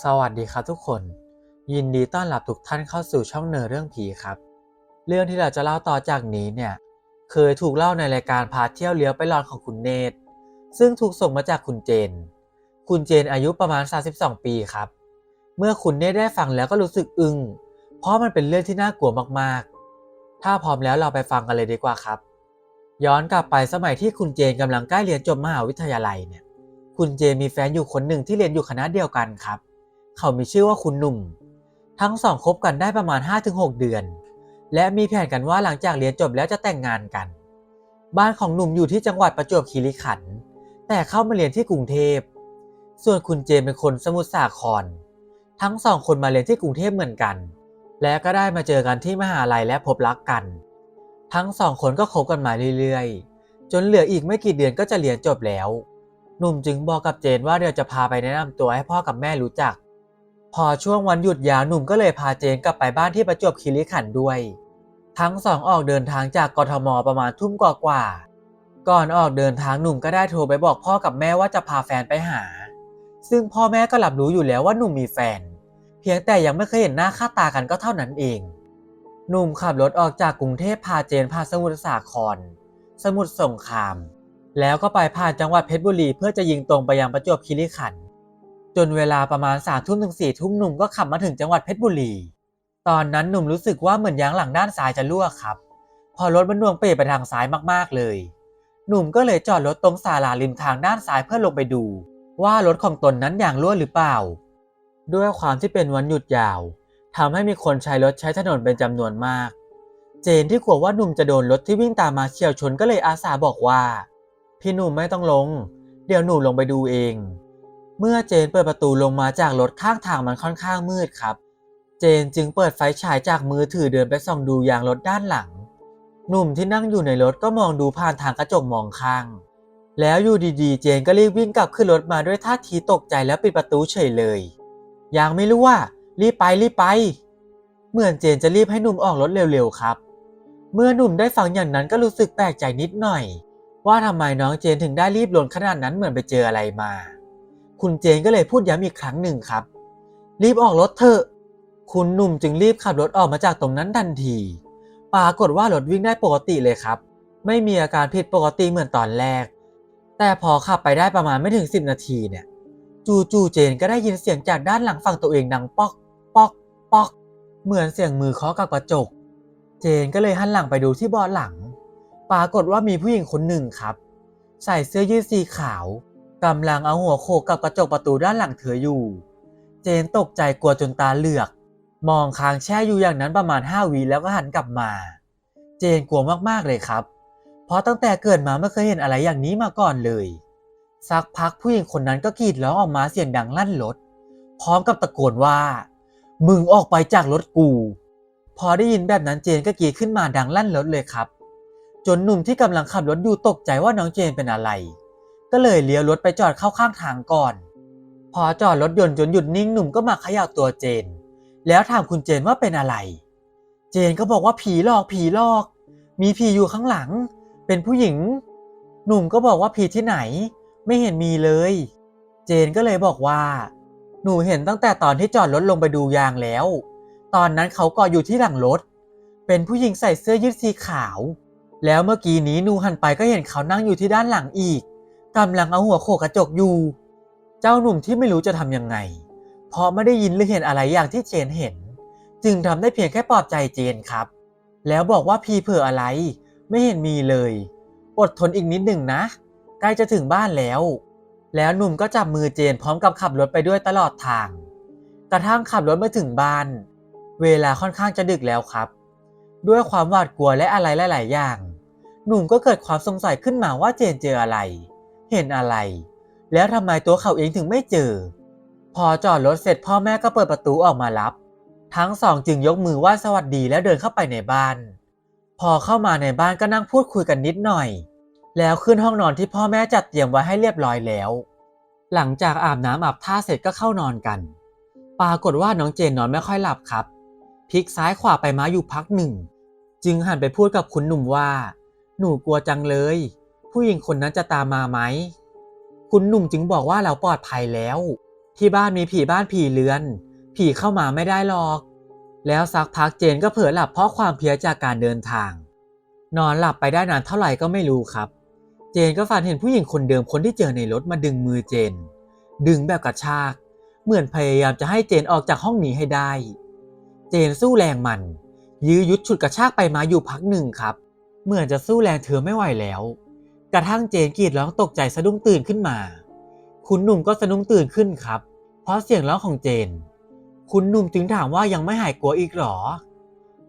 สวัสดีครับทุกคน ยินดีต้อนรับทุกท่านเข้าสู่ช่องเนอเรื่องผีครับ เรื่องที่เราจะเล่าต่อจากนี้เนี่ยเคยถูกเล่าในรายการพาเที่ยวเลี้ยวไปรอนของคุณเนตซึ่งถูกส่งมาจากคุณเจน คุณเจนอายุประมาณ 32 ปีครับ เมื่อคุณเนตได้ฟังแล้วก็รู้สึกอึง้งเพราะมันเป็นเรื่องที่น่ากลัวมากๆ ถ้าพร้อมแล้วเราไปฟังกันเลยดีกว่าครับ ย้อนกลับไปสมัยที่คุณเจนกำลังใกล้เรียนจบมหาวิทยาลัยเนี่ย คุณเจนมีแฟนอยู่คนหนึ่งที่เรียนอยู่คณะเดียวกันครับ เขามีชื่อว่าคุณหนุ่ม ทั้งสองคบกันได้ประมาณ 5-6 เดือน และมีแผนกันว่าหลังจากเรียนจบแล้วจะแต่งงานกัน บ้านของหนุ่มอยู่ที่จังหวัดประจวบคีรีขันธ์ แต่เข้ามาเรียนที่กรุงเทพ ส่วนคุณเจมเป็นคนสมุทรสาคร ทั้งสองคนมาเรียนที่กรุงเทพเหมือนกัน และก็ได้มาเจอกันที่มหาลัยและพบรักกัน ทั้งสองคนก็คบกันมาเรื่อยๆ จนเหลืออีกไม่กี่เดือนก็จะเรียนจบแล้ว หนุ่มจึงบอกกับเจนว่าเดี๋ยวจะพาไปแนะนำตัวให้พ่อกับแม่รู้จัก พอช่วงวันหยุดยาวหนุ่มก็เลยพาเจนกลับไปบ้านที่ประจวบคีรีขันธ์ด้วย ทั้งสองออกเดินทางจากกทมประมาณทุ่มกว่าๆก่อนออกเดินทางหนุ่มก็ได้โทรไปบอกพ่อกับแม่ว่าจะพาแฟนไปหา ซึ่งพ่อแม่ก็รับรู้อยู่แล้วว่าหนุ่มมีแฟน เพียงแต่ยังไม่เคยเห็นหน้าค่าตากันก็เท่านั้นเอง หนุ่มขับรถออกจากกรุงเทพพาเจนพาสมุทรสาคร สมุทรสงคราม แล้วก็ไปผ่านจังหวัดเพชรบุรีเพื่อจะยิงตรงไปยังประจวบคีรีขันธ์ จนเวลาประมาณสามทุ่มถึงสี่ทุ่มหนุ่มก็ขับมาถึงจังหวัดเพชรบุรี ตอนนั้นหนุ่มรู้สึกว่าเหมือนยางหลังด้านซ้ายจะรั่วครับ พอรถมันดวงเปไปทางซ้ายมากๆเลย หนุ่มก็เลยจอดรถตรงศาลาริมทางด้านซ้ายเพื่อลงไปดู ว่ารถของตนนั้นยางรั่วหรือเปล่า ด้วยความที่เป็นวันหยุดยาวทำให้มีคนใช้รถใช้ถนนเป็นจำนวนมาก เจนที่กลัวว่าหนุ่มจะโดนรถที่วิ่งตามมาเฉี่ยวชนก็เลยอาสาบอกว่า พี่หนุ่มไม่ต้องลง เดี๋ยวหนูลงไปดูเอง เมื่อเจนเปิดประตูลงมาจากรถข้างทางมันค่อนข้างมืดครับ เจนจึงเปิดไฟฉายจากมือถือเดินไปส่องดูยางรถด้านหลัง หนุ่มที่นั่งอยู่ในรถก็มองดูผ่านทางกระจกมองข้าง แล้วอยู่ดีๆ เจนก็รีบวิ่งกลับขึ้นรถมาด้วยท่าทีตกใจแล้วปิดประตูเฉยเลยยังไม่รู้ว่า รีบไปรีบไป เหมือนเจนจะรีบให้หนุ่มออกรถเร็วๆครับ เมื่อหนุ่มได้ฟังอย่างนั้นก็รู้สึกแปลกใจนิดหน่อย ว่าทำไมน้องเจนถึงได้รีบลนขนาดนั้นเหมือนไปเจออะไรมา คุณเจนก็เลยพูดย้ำอีกครั้งหนึ่งครับ รีบออกรถเถอะ คุณหนุ่มจึงรีบขับรถออกมาจากตรงนั้นทันที ปรากฏว่ารถวิ่งได้ปกติเลยครับ ไม่มีอาการผิดปกติเหมือนตอนแรก แต่พอขับไปได้ประมาณไม่ถึง 10 นาทีเนี่ย จู่ๆเจนก็ได้ยินเสียงจากด้านหลังฝั่งตัวเองดังป๊อก ป๊อก ป๊อก เหมือนเสียงมือเคาะกับกระจก เจนก็เลยหันหลังไปดูที่เบาะหลัง ปรากฏว่ามีผู้หญิงคนหนึ่งครับ ใส่เสื้อยืดสีขาว กำลังเอาหัวโขกกับกระจกประตูด้านหลังเธออยู่ เจนตกใจกลัวจนตาเหลือก มองค้างแช่อยู่อย่างนั้นประมาณ5วีแล้วก็หันกลับมา เจนกลัวมากๆเลยครับ เพราะตั้งแต่เกิดมาไม่เคยเห็นอะไรอย่างนี้มาก่อนเลย สักพักผู้หญิงคนนั้นก็กรีดร้องออกมาเสียงดังลั่นรถ พร้อมกับตะโกนว่า มึงออกไปจากรถกู พอได้ยินแบบนั้นเจนก็กรีดขึ้นมาดังลั่นรถเลยครับ จนหนุ่มที่กำลังขับรถอยู่ตกใจว่าน้องเจนเป็นอะไร ก็เลยเลี้ยวรถไปจอดเข้าข้างทางก่อน พอจอดรถยนต์จนหยุดนิ่งหนุ่มก็มาขย่าตัวเจน แล้วถามคุณเจนว่าเป็นอะไร เจนก็บอกว่าผีหลอกผีหลอก มีผีอยู่ข้างหลัง เป็นผู้หญิง หนุ่มก็บอกว่าผีที่ไหน ไม่เห็นมีเลย เจนก็เลยบอกว่า หนูเห็นตั้งแต่ตอนที่จอดรถลงไปดูยางแล้ว ตอนนั้นเขาก็อยู่ที่หลังรถ เป็นผู้หญิงใส่เสื้อยืดสีขาว แล้วเมื่อกี้นี้หนูหันไปก็เห็นเขานั่งอยู่ที่ด้านหลังอีก กำลังเอาหัวโขกกระจกอยู่ เจ้าหนุ่มที่ไม่รู้จะทำยังไง เพราะไม่ได้ยินหรือเห็นอะไรอย่างที่เจนเห็น จึงทำได้เพียงแค่ปลอบใจเจนครับ แล้วบอกว่าพีเผื่ออะไร ไม่เห็นมีเลย อดทนอีกนิดหนึ่งนะ ใกล้จะถึงบ้านแล้ว แล้วหนุ่มก็จับมือเจนพร้อมกับขับรถไปด้วยตลอดทาง กระทั่งขับรถมาถึงบ้าน เวลาค่อนข้างจะดึกแล้วครับ ด้วยความหวาดกลัวและอะไรหลาย ๆ อย่าง หนุ่มก็เกิดความสงสัยขึ้นมาว่าเจนเจออะไร เห็นอะไร แล้วทำไมตัวเขาเองถึงไม่เจอ พอจอดรถเสร็จพ่อแม่ก็เปิดประตูออกมารับ ทั้งสองจึงยกมือไหว้สวัสดีแล้วเดินเข้าไปในบ้าน พอเข้ามาในบ้านก็นั่งพูดคุยกันนิดหน่อย แล้วขึ้นห้องนอนที่พ่อแม่จัดเตรียมไว้ให้เรียบร้อยแล้ว หลังจากอาบน้ำอาบท่าเสร็จก็เข้านอนกัน ปรากฏว่าน้องเจนนอนไม่ค่อยหลับครับพลิกซ้ายขวาไปมาอยู่พักหนึ่ง จึงหันไปพูดกับคุณหนุ่มว่า หนูกลัวจังเลย ผู้หญิงคนนั้นจะตามมาไหม คุณหนุ่มจึงบอกว่าเราปลอดภัยแล้ว ที่บ้านมีผีบ้านผีเรือน ผีเข้ามาไม่ได้หรอก แล้วสักพักเจนก็เผลอหลับเพราะความเพลียจากการเดินทาง นอนหลับไปได้นานเท่าไหร่ก็ไม่รู้ครับ เจนก็ฝันเห็นผู้หญิงคนเดิมคนที่เจอในรถมาดึงมือเจน ดึงแบบกระชาก เหมือนพยายามจะให้เจนออกจากห้องนี้ให้ได้ เจนสู้แรงมัน ยื้อยุดฉุดกระชากไปมาอยู่พักหนึ่งครับ เหมือนจะสู้แรงเธอไม่ไหวแล้ว กระทั่งเจนกรีดร้องตกใจสะดุ้งตื่นขึ้นมา คุณหนุ่มก็สะดุ้งตื่นขึ้นครับ เพราะเสียงร้องของเจน คุณหนุ่มจึงถามว่ายังไม่หายกลัวอีกหรอ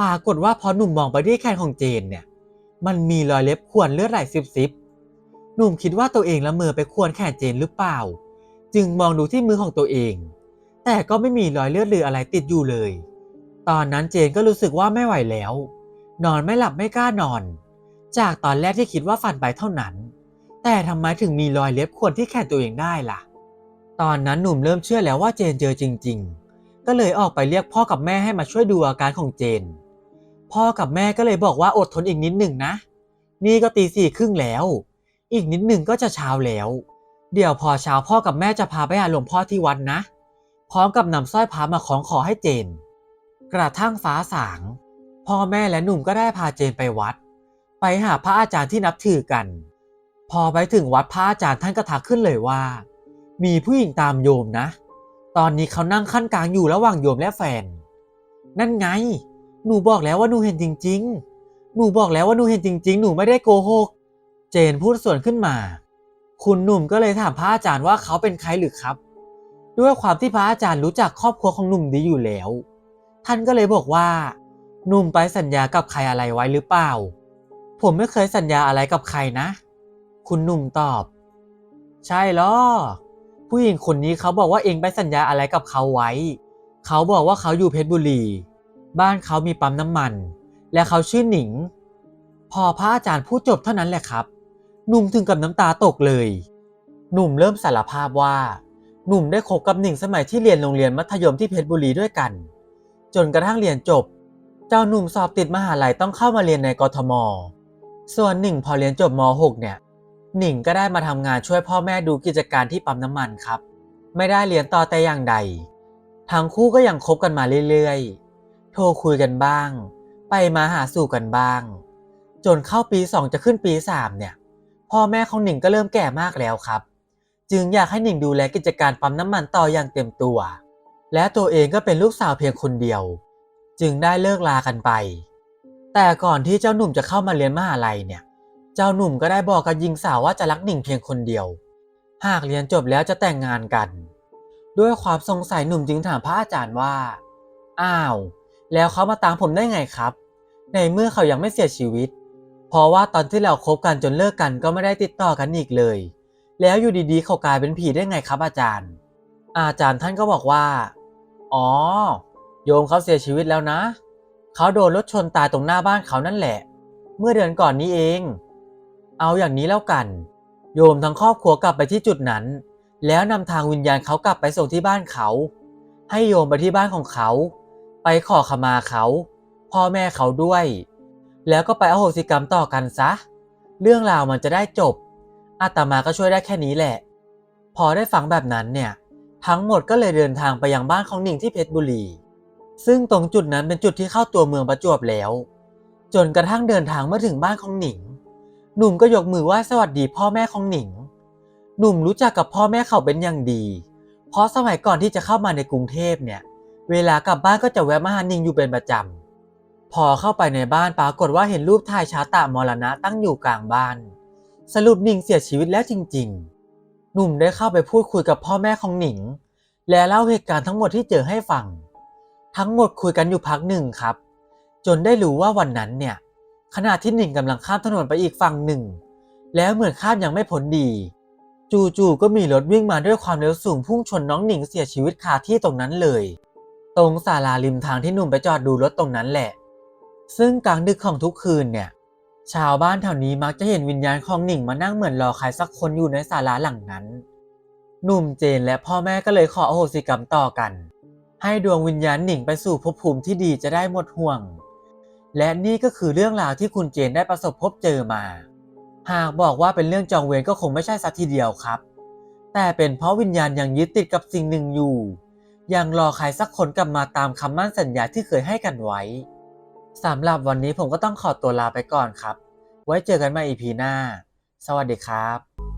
ปรากฏว่าพอหนุ่มมองไปที่แขนของเจนเนี่ย มันมีรอยเล็บข่วนเลือดไหลซิบซิบหนุ่มคิดว่าตัวเองละเมอไปข่วนแขนเจนหรือเปล่า จึงมองดูที่มือของตัวเอง แต่ก็ไม่มีรอยเลือดหรืออะไรติดอยู่เลย ตอนนั้นเจนก็รู้สึกว่าไม่ไหวแล้ว นอนไม่หลับไม่กล้านอน จากตอนแรกที่คิดว่าฝันไปเท่านั้น แต่ทำไมถึงมีรอยเล็บข่วนที่แขนตัวเองได้ล่ะ ตอนนั้นหนุ่มเริ่มเชื่อแล้วว่าเจนเจอจริง ๆ ก็เลยออกไปเรียกพ่อกับแม่ให้มาช่วยดูอาการของเจน พ่อกับแม่ก็เลยบอกว่าอดทนอีกนิดหนึ่งนะ นี่ก็ตีสี่ครึ่งแล้ว อีกนิดหนึ่งก็จะเช้าแล้ว เดี๋ยวพอเช้าพ่อกับแม่จะพาไปหาหลวงพ่อที่วัดนะพร้อมกับนำสร้อยพระมาของขอให้เจน กระทั่งฟ้าสาง พ่อแม่และหนุ่มก็ได้พาเจนไปวัด ไปหาพระอาจารย์ที่นับถือกัน พอไปถึงวัดพระอาจารย์ท่านก็ทักขึ้นเลยว่า มีผู้หญิงตามโยมนะ ตอนนี้เขานั่งขั้นกลางอยู่ระหว่างโยมและแฟน นั่นไง หนูบอกแล้วว่าหนูเห็นจริง ๆ หนูบอกแล้วว่าหนูเห็นจริง ๆ หนูไม่ได้โกหก เจนพูดส่วนขึ้นมา คุณหนุ่มก็เลยถามพระอาจารย์ว่าเขาเป็นใครหรือครับ ด้วยความที่พระอาจารย์รู้จักครอบครัวของหนุ่มดีอยู่แล้ว ท่านก็เลยบอกว่าหนุ่มไปสัญญากับใครอะไรไว้หรือเปล่า ผมไม่เคยสัญญาอะไรกับใครนะ คุณหนุ่มตอบ ใช่หรอ ผู้หญิงคนนี้เขาบอกว่าเองไปสัญญาอะไรกับเขาไว้ เขาบอกว่าเขาอยู่เพชรบุรี บ้านเขามีปั๊มน้ำมัน และเขาชื่อหนิง พอพระอาจารย์พูดจบเท่านั้นแหละครับ หนุ่มถึงกับน้ำตาตกเลย หนุ่มเริ่มสารภาพว่า หนุ่มได้คบกับหนิงสมัยที่เรียนโรงเรียนมัธยมที่เพชรบุรีด้วยกัน จนกระทั่งเรียนจบ เจ้าหนุ่มสอบติดมหาลัยต้องเข้ามาเรียนในกทม ส่วนหนิงพอเรียนจบม .6 เนี่ยหนิงก็ได้มาทำงานช่วยพ่อแม่ดูกิจการที่ปั๊มน้ำมันครับ ไม่ได้เรียนต่อแต่อย่างใด ทั้งคู่ก็ยังคบกันมาเรื่อยๆ โทรคุยกันบ้าง ไปมาหาสู่กันบ้าง จนเข้าปี 2 จะขึ้นปี 3 เนี่ย พ่อแม่ของหนิงก็เริ่มแก่มากแล้วครับ จึงอยากให้หนิงดูแลกิจการปั๊มน้ำมันต่ออย่างเต็มตัว และตัวเองก็เป็นลูกสาวเพียงคนเดียว จึงได้เลิกลากันไป แต่ก่อนที่เจ้าหนุ่มจะเข้ามาเรียนมหาลัยเนี่ย เจ้าหนุ่มก็ได้บอกกับหญิงสาวว่าจะรักหนิงเพียงคนเดียว หากเรียนจบแล้วจะแต่งงานกัน ด้วยความสงสัยหนุ่มจึงถามพระอาจารย์ว่า อ้าว แล้วเขามาตามผมได้ไงครับ ในเมื่อเขายังไม่เสียชีวิต เพราะว่าตอนที่เราคบกันจนเลิกกันก็ไม่ได้ติดต่อกันอีกเลย แล้วอยู่ดีๆ เขากลายเป็นผีได้ไงครับ อาจารย์ อาจารย์ท่านก็บอกว่า อ๋อ โยมเขาเสียชีวิตแล้วนะ เขาโดนรถชนตายตรงหน้าบ้านเขานั่นแหละ เมื่อเดือนก่อนนี้เอง เอาอย่างนี้แล้วกัน โยมทั้งครอบครัวกลับไปที่จุดนั้น แล้วนำทางวิญญาณเขากลับไปส่งที่บ้านเขา ให้โยมไปที่บ้านของเขา ไปขอขมาเขา พ่อแม่เขาด้วย แล้วก็ไปอโหสิกรรมต่อกันซะ เรื่องราวมันจะได้จบ อาตมาก็ช่วยได้แค่นี้แหละ พอได้ฟังแบบนั้นเนี่ย ทั้งหมดก็เลยเดินทางไปยังบ้านของหนิงที่เพชรบุรี ซึ่งตรงจุดนั้นเป็นจุดที่เข้าตัวเมืองประจวบแล้ว จนกระทั่งเดินทางมาถึงบ้านของหนิง หนุ่มก็ยกมือไหว้สวัสดีพ่อแม่ของหนิง หนุ่มรู้จักกับพ่อแม่เขาเป็นอย่างดี เพราะสมัยก่อนที่จะเข้ามาในกรุงเทพเนี่ย เวลากลับบ้านก็จะแวะมาหาหนิงอยู่เป็นประจำ พอเข้าไปในบ้านปรากฏว่าเห็นรูปถ่ายชาตามรณะตั้งอยู่กลางบ้าน สรุปหนิงเสียชีวิตแล้วจริง ๆ หนุ่มได้เข้าไปพูดคุยกับพ่อแม่ของหนิง และเล่าเหตุการณ์ทั้งหมดที่เจอให้ฟัง ทั้งหมดคุยกันอยู่พักหนึ่งครับ จนได้รู้ว่าวันนั้นเนี่ยขณะที่หนิงกำลังข้ามถนนไปอีกฝั่งหนึ่ง แล้วเหมือนข้ามยังไม่พ้นดี จู่ๆก็มีรถวิ่งมาด้วยความเร็วสูงพุ่งชนน้องหนิงเสียชีวิตคาที่ตรงนั้นเลย ตรงศาลาริมทางที่หนุ่มไปจอดดูรถตรงนั้นแหละ ซึ่งกลางดึกของทุกคืนเนี่ย ชาวบ้านแถวนี้มักจะเห็นวิญญาณของหนิงมานั่งเหมือนรอใครสักคนอยู่ในศาลาหลังนั้น หนุ่มเจนและพ่อแม่ก็เลยขออโหสิกรรมต่อกัน ให้ดวงวิญญาณหนิงไปสู่ภพภูมิที่ดีจะได้หมดห่วง และนี่ก็คือเรื่องราวที่คุณเจนได้ประสบพบเจอมา หากบอกว่าเป็นเรื่องจองเวรก็คงไม่ใช่สักทีเดียวครับ แต่เป็นเพราะวิญญาณยังยึดติดกับสิ่งหนึ่งอยู่ ยังรอใครสักคนกลับมาตามคำมั่นสัญญาที่เคยให้กันไว้สำหรับวันนี้ผมก็ต้องขอตัวลาไปก่อนครับ ไว้เจอกันใหม่ EP หน้า สวัสดีครับ